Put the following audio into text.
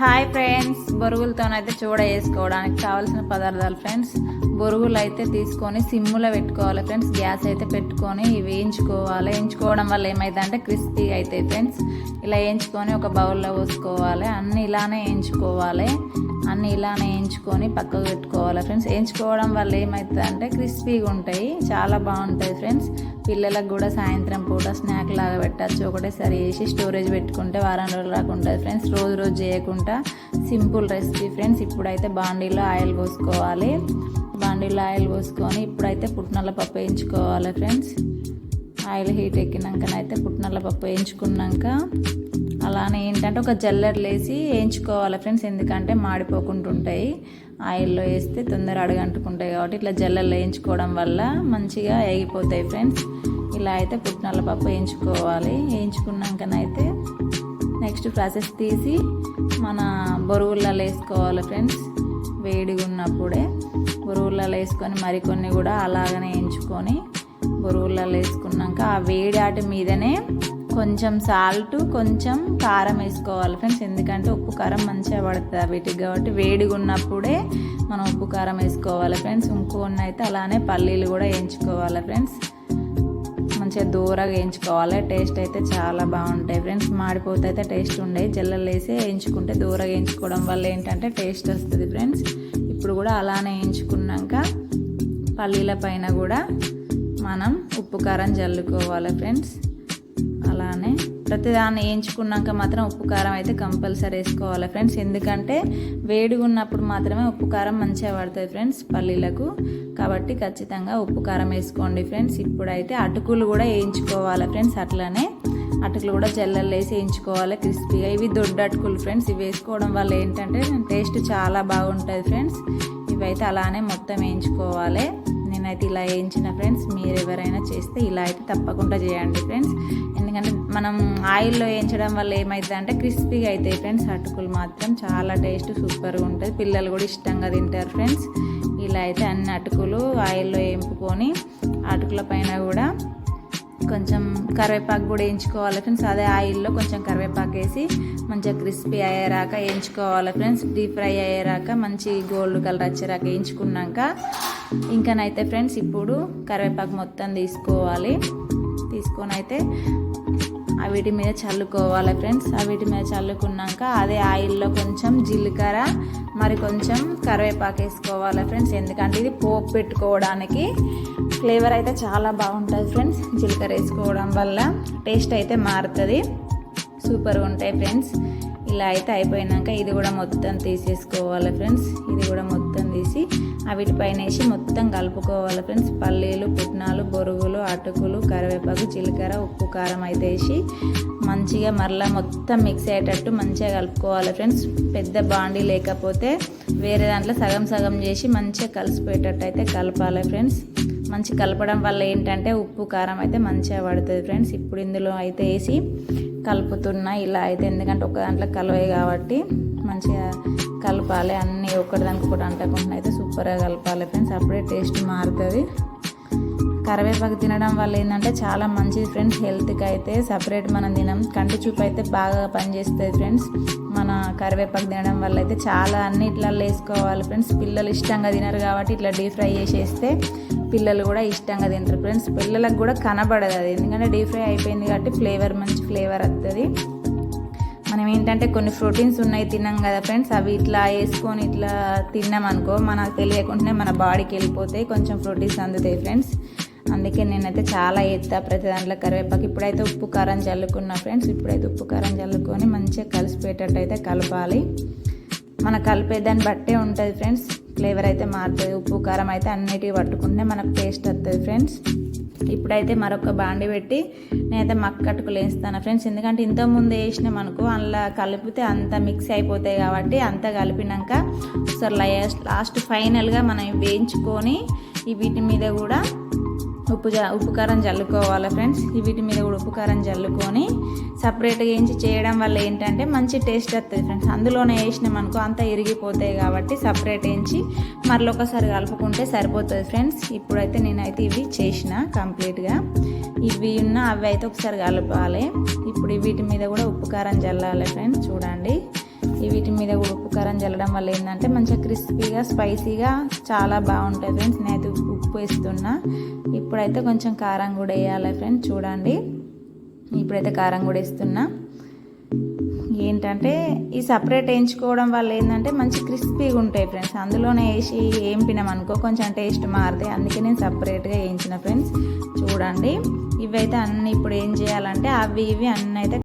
Hi friends బొరుగులతోనైతే చూడ వేసుకోవడానికి కావాల్సిన పదార్థాలు ఫ్రెండ్స్. బొరుగులు అయితే తీసుకొని సిమ్ములో పెట్టుకోవాలి ఫ్రెండ్స్. గ్యాస్ అయితే పెట్టుకొని ఇవి వేయించుకోవాలి. వేయించుకోవడం వల్ల ఏమైందంటే క్రిస్పీ అవుతాయి ఫ్రెండ్స్. ఇలా వేయించుకొని ఒక బౌల్లో పోసుకోవాలి. అన్నీ ఇలానే వేయించుకోవాలి. అన్నీ ఇలానే వేయించుకొని పక్కకు పెట్టుకోవాలి ఫ్రెండ్స్. వేయించుకోవడం వల్ల ఏమవుతుందంటే క్రిస్పీగా ఉంటాయి. చాలా బాగుంటాయి ఫ్రెండ్స్. పిల్లలకు కూడా సాయంత్రం పూట స్నాక్ లాగా పెట్టచ్చు. ఒకటేసారి వేసి స్టోరేజ్ పెట్టుకుంటే వారం రోజులు దాకా ఉంటుంది ఫ్రెండ్స్ రోజు రోజు చేయకుండా సింపుల్ రెసిపీ ఫ్రెండ్స్ ఇప్పుడైతే బాండీలో ఆయిల్ పోసుకోవాలి. బాండీలో ఆయిల్ పోసుకొని ఇప్పుడైతే పుట్నాల పప్పు వేయించుకోవాలి ఫ్రెండ్స్ ఆయిల్ హీట్ ఎక్కినాకనైతే పుట్నాల పప్పు వేయించుకున్నాక అలానే ఏంటంటే ఒక జల్లెడలు వేసి వేయించుకోవాలి ఫ్రెండ్స్ ఎందుకంటే మాడిపోకుండా ఉంటాయి ఆయిల్లో వేస్తే తొందర అడగంటుకుంటాయి కాబట్టి ఇట్లా జల్లర్లు వేయించుకోవడం వల్ల మంచిగా వేగిపోతాయి ఫ్రెండ్స్. ఇలా అయితే పుట్నాల పప్పు వేయించుకోవాలి. వేయించుకున్నాకనైతే నెక్స్ట్ ప్రాసెస్ తీసి మన బొరువులలో వేసుకోవాలి ఫ్రెండ్స్ వేడిగా ఉన్నప్పుడే బొరువులలో వేసుకొని మరికొన్ని కూడా అలాగనే వేయించుకొని బొరువులలో వేసుకున్నాక ఆ వేడి ఆటి మీదనే కొంచెం సాల్ట్ కొంచెం కారం వేసుకోవాలి ఫ్రెండ్స్. ఎందుకంటే ఉప్పు కారం మంచిగా పడుతుంది వీటికి కాబట్టి వేడిగా ఉన్నప్పుడే మనం ఉప్పు కారం వేసుకోవాలి ఫ్రెండ్స్. ఇంకోన్న అయితే అలానే పల్లీలు కూడా వేయించుకోవాలి ఫ్రెండ్స్. మంచిగా దూరగా వేయించుకోవాలి. టేస్ట్ అయితే చాలా బాగుంటాయి ఫ్రెండ్స్. మాడిపోతే అయితే టేస్ట్ ఉండేవి జల్లలు వేసి వేయించుకుంటే దూరగా వేయించుకోవడం వల్ల ఏంటంటే టేస్ట్ వస్తుంది ఫ్రెండ్స్. ఇప్పుడు కూడా అలానే వేయించుకున్నాక పల్లీల పైన కూడా మనం ఉప్పు కారం జల్లుకోవాలి ఫ్రెండ్స్. అలానే ప్రతిదాన్ని వేయించుకున్నాక మాత్రం ఉప్పు కారం అయితే కంపల్సరీ వేసుకోవాలి ఫ్రెండ్స్. ఎందుకంటే వేడిగా ఉన్నప్పుడు మాత్రమే ఉప్పు కారం మంచిగా పడుతుంది ఫ్రెండ్స్ పల్లీలకు. కాబట్టి ఖచ్చితంగా ఉప్పు కారం వేసుకోండి ఫ్రెండ్స్. ఇప్పుడైతే అటుకులు కూడా వేయించుకోవాలి ఫ్రెండ్స్ అట్లనే. అటుకులు కూడా జల్లలు వేసి వేయించుకోవాలి క్రిస్పీగా. ఇవి దొడ్డు అటుకులు ఫ్రెండ్స్. ఇవి వేసుకోవడం వల్ల ఏంటంటే టేస్ట్ చాలా బాగుంటుంది ఫ్రెండ్స్. ఇవైతే అలానే మొత్తం వేయించుకోవాలి. నేనైతే ఇలా వేయించిన ఫ్రెండ్స్ మీరు ఎవరైనా చేస్తే ఇలా అయితే తప్పకుండా చేయండి ఫ్రెండ్స్. ఎందుకంటే మనం ఆయిల్లో వేయించడం వల్ల ఏమవుతుంది అంటే క్రిస్పీగా అవుతాయి ఫ్రెండ్స్ అటుకులు మాత్రం చాలా టేస్ట్ సూపర్గా ఉంటుంది. పిల్లలు కూడా ఇష్టంగా తింటారు ఫ్రెండ్స్. ఇలా అయితే అన్ని అటుకులు ఆయిల్లో వేయింపుకొని అటుకుల పైన కూడా కొంచెం కరివేపాకు కూడా వేయించుకోవాలి ఫ్రెండ్స్. అదే ఆయిల్లో కొంచెం కరివేపాకు వేసి మంచిగా క్రిస్పీ అయ్యేరాక వేయించుకోవాలి ఫ్రెండ్స్. డీప్ ఫ్రై అయ్యేరాక మంచి గోల్డ్ కలర్ వచ్చేరాక వేయించుకున్నాక ఇంకానైతే ఫ్రెండ్స్ ఇప్పుడు కరివేపాకు మొత్తం తీసుకోవాలి. తీసుకొని అయితే ఆ వీటి మీద చల్లుకోవాలి ఫ్రెండ్స్. ఆ వీటి మీద చల్లుకున్నాక అదే ఆయిల్లో కొంచెం జీలకర్ర మరి కొంచెం కరివేపాకు వేసుకోవాలి ఫ్రెండ్స్. ఎందుకంటే ఇది పోపు పెట్టుకోవడానికి ఫ్లేవర్ అయితే చాలా బాగుంటుంది ఫ్రెండ్స్. జీలకర్ర వేసుకోవడం వల్ల టేస్ట్ అయితే మారుతుంది. సూపర్గా ఉంటాయి ఫ్రెండ్స్. ఇలా అయితే అయిపోయినాక ఇది కూడా మొత్తం తీసేసుకోవాలి ఫ్రెండ్స్. ఇది కూడా మొత్తం తీసి వేసి మొత్తం కలుపుకోవాలి ఫ్రెండ్స్. పల్లీలు పుట్నాలు బొరుగులు అటుకులు కరివేపాకు జీలకర్ర ఉప్పు కారం అయితే వేసి మంచిగా మరలా మొత్తం మిక్స్ అయ్యేటట్టు మంచిగా కలుపుకోవాలి ఫ్రెండ్స్. పెద్ద బాండీ లేకపోతే వేరే దాంట్లో సగం సగం చేసి మంచిగా కలిసిపోయేటట్టు అయితే కలపాలి ఫ్రెండ్స్. మంచి కలపడం వల్ల ఏంటంటే ఉప్పు కారం అయితే మంచిగా పడుతుంది ఫ్రెండ్స్. ఇప్పుడు ఇందులో అయితే వేసి కలుపుతున్నా ఇలా అయితే. ఎందుకంటే ఒక దాంట్లో కలవే కాబట్టి మంచిగా కలపాలి అన్నీ ఒకటిదానికి ఒకటి అంటకుండా అయితే సూపర్గా కలపాలి ఫ్రెండ్స్ అప్పుడే టేస్ట్ మారుతుంది. కరివేపాకు తినడం వల్ల ఏంటంటే చాలా మంచిది ఫ్రెండ్స్ హెల్త్కి అయితే సపరేట్ మనం తినం. కంటి చూపు అయితే బాగా పనిచేస్తుంది ఫ్రెండ్స్ మన కరివేపాకు తినడం వల్ల అయితే చాలా అన్ని ఇట్లా వేసుకోవాలి ఫ్రెండ్స్ పిల్లలు ఇష్టంగా తినరు కాబట్టి ఇట్లా డీప్ ఫ్రై చేసేస్తే పిల్లలు కూడా ఇష్టంగా తింటారు ఫ్రెండ్స్ పిల్లలకు కూడా కనబడదు అది. ఎందుకంటే డీప్ ఫ్రై అయిపోయింది కాబట్టి ఫ్లేవర్ మంచి ఫ్లేవర్ వస్తుంది మనం ఏంటంటే కొన్ని ప్రోటీన్స్ ఉన్నాయి తిన్నాం కదా ఫ్రెండ్స్ అవి ఇట్లా వేసుకొని ఇట్లా తిన్నాం అనుకో మనకు తెలియకుండానే మన బాడీకి వెళ్ళిపోతాయి కొంచెం ప్రోటీన్స్ అందుతాయి ఫ్రెండ్స్. అందుకే నేనైతే చాలా ఎత్తా ప్రతి దాంట్లో కరివేపాకు. ఇప్పుడైతే ఉప్పు కారం చల్లుకున్నా ఫ్రెండ్స్ ఇప్పుడైతే ఉప్పు కారం చల్లుకొని మంచిగా కలిసిపోయేటట్టు అయితే కలపాలి. మన కలిపేదాన్ని బట్టే ఉంటుంది ఫ్రెండ్స్ ఫ్లేవర్ అయితే మారుతుంది ఉప్పు కారం అయితే అన్నిటికీ పట్టుకుంటే మనకు టేస్ట్ వస్తుంది ఫ్రెండ్స్. ఇప్పుడైతే మరొక బాండి పెట్టి నేనైతే మక్కట్టుకులు వేస్తాను ఫ్రెండ్స్ ఎందుకంటే ఇంతకుముందు వేసినాం అనుకో అందులో కలిపితే అంత మిక్స్ అయిపోతాయి కాబట్టి అంత కలిపినాక ఒకసారి లాస్ట్ ఫైనల్గా మనం వేయించుకొని ఈ వీటి మీద కూడా ఉప్పు జ ఉప్పు కారం చల్లుకోవాలి ఫ్రెండ్స్ వీటి మీద కూడా ఉప్పు కారం చల్లుకొని సపరేట్గా వేయించి చేయడం వల్ల ఏంటంటే మంచి టేస్ట్ వస్తుంది ఫ్రెండ్స్. అందులోనే వేసినాం అనుకో అంతా ఇరిగిపోతాయి కాబట్టి సపరేట్ వేయించి మరొకసారి ఒకసారి కలుపుకుంటే సరిపోతుంది ఫ్రెండ్స్. ఇప్పుడైతే నేనైతే ఇవి చేసిన కంప్లీట్గా. ఇవి ఉన్న అవి అయితే ఒకసారి కలపాలి. ఇప్పుడు వీటి మీద కూడా ఉప్పు కారం చల్లాలి ఫ్రెండ్స్. చూడండి. వీటి మీద కారం చల్లడం వల్ల ఏంటంటే మంచిగా క్రిస్పీగా స్పైసీగా చాలా బాగుంటుంది ఫ్రెండ్స్. నేనైతే ఉప్పు వేస్తున్నా. ఇప్పుడైతే కొంచెం కారం కూడా వేయాలి ఫ్రెండ్స్. చూడండి. ఇప్పుడైతే కారం కూడా వేస్తున్నా. ఏంటంటే ఈ సపరేట్ వేయించుకోవడం వల్ల ఏంటంటే మంచి క్రిస్పీగా ఉంటాయి ఫ్రెండ్స్. అందులోనే వేసి వేయింపినామనుకో కొంచెం టేస్ట్ మారుతాయి. అందుకే నేను సపరేట్గా వేయించిన ఫ్రెండ్స్. చూడండి. ఇవైతే అన్ని ఇప్పుడు ఏం చేయాలంటే అవి ఇవి అన్నీ అయితే